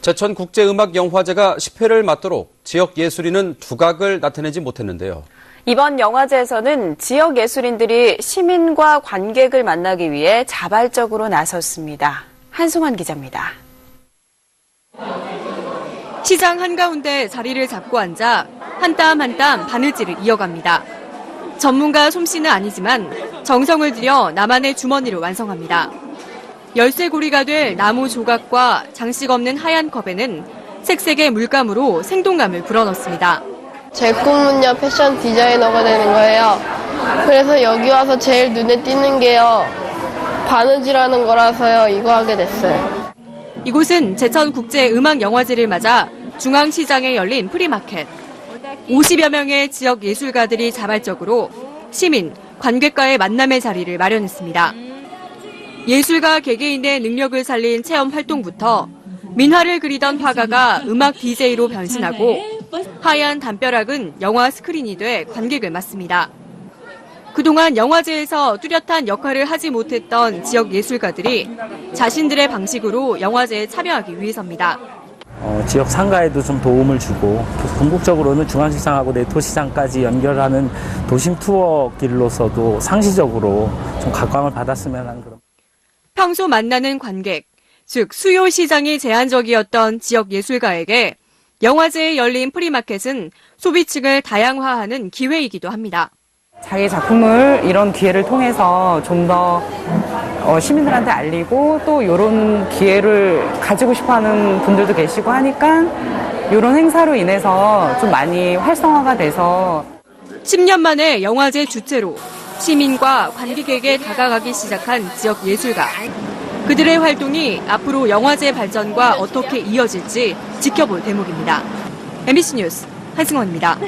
제천 국제음악영화제가 10회를 맞도록 지역 예술인은 두각을 나타내지 못했는데요. 이번 영화제에서는 지역 예술인들이 시민과 관객을 만나기 위해 자발적으로 나섰습니다. 한승환 기자입니다. 시장 한가운데 자리를 잡고 앉아 한 땀 한 땀 바느질을 이어갑니다. 전문가 솜씨는 아니지만 정성을 들여 나만의 주머니를 완성합니다. 열쇠고리가 될 나무 조각과 장식 없는 하얀 컵에는 색색의 물감으로 생동감을 불어넣습니다. 제 꿈은요 패션 디자이너가 되는 거예요. 그래서 여기 와서 제일 눈에 띄는 게요 바느질하는 거라서요 이거 하게 됐어요. 이곳은 제천국제음악영화제를 맞아 중앙시장에 열린 프리마켓. 50여 명의 지역 예술가들이 자발적으로 시민, 관객과의 만남의 자리를 마련했습니다. 예술가 개개인의 능력을 살린 체험 활동부터 민화를 그리던 화가가 음악 DJ로 변신하고 하얀 담벼락은 영화 스크린이 돼 관객을 맞습니다. 그동안 영화제에서 뚜렷한 역할을 하지 못했던 지역 예술가들이 자신들의 방식으로 영화제에 참여하기 위해서입니다. 어, 지역 상가에도 좀 도움을 주고 또 궁극적으로는 중앙시장하고 내토시장까지 연결하는 도심 투어 길로서도 상시적으로 좀 각광을 받았으면 하는 그런. 평소 만나는 관객, 즉 수요 시장이 제한적이었던 지역 예술가에게 영화제에 열린 프리마켓은 소비층을 다양화하는 기회이기도 합니다. 자기 작품을 이런 기회를 통해서 좀더 어, 시민들한테 알리고 또 이런 기회를 가지고 싶어 하는 분들도 계시고 하니까 이런 행사로 인해서 좀 많이 활성화가 돼서 10년 만에 영화제 주체로 시민과 관객에게 다가가기 시작한 지역 예술가. 그들의 활동이 앞으로 영화제 발전과 어떻게 이어질지 지켜볼 대목입니다. MBC 뉴스 한승원입니다.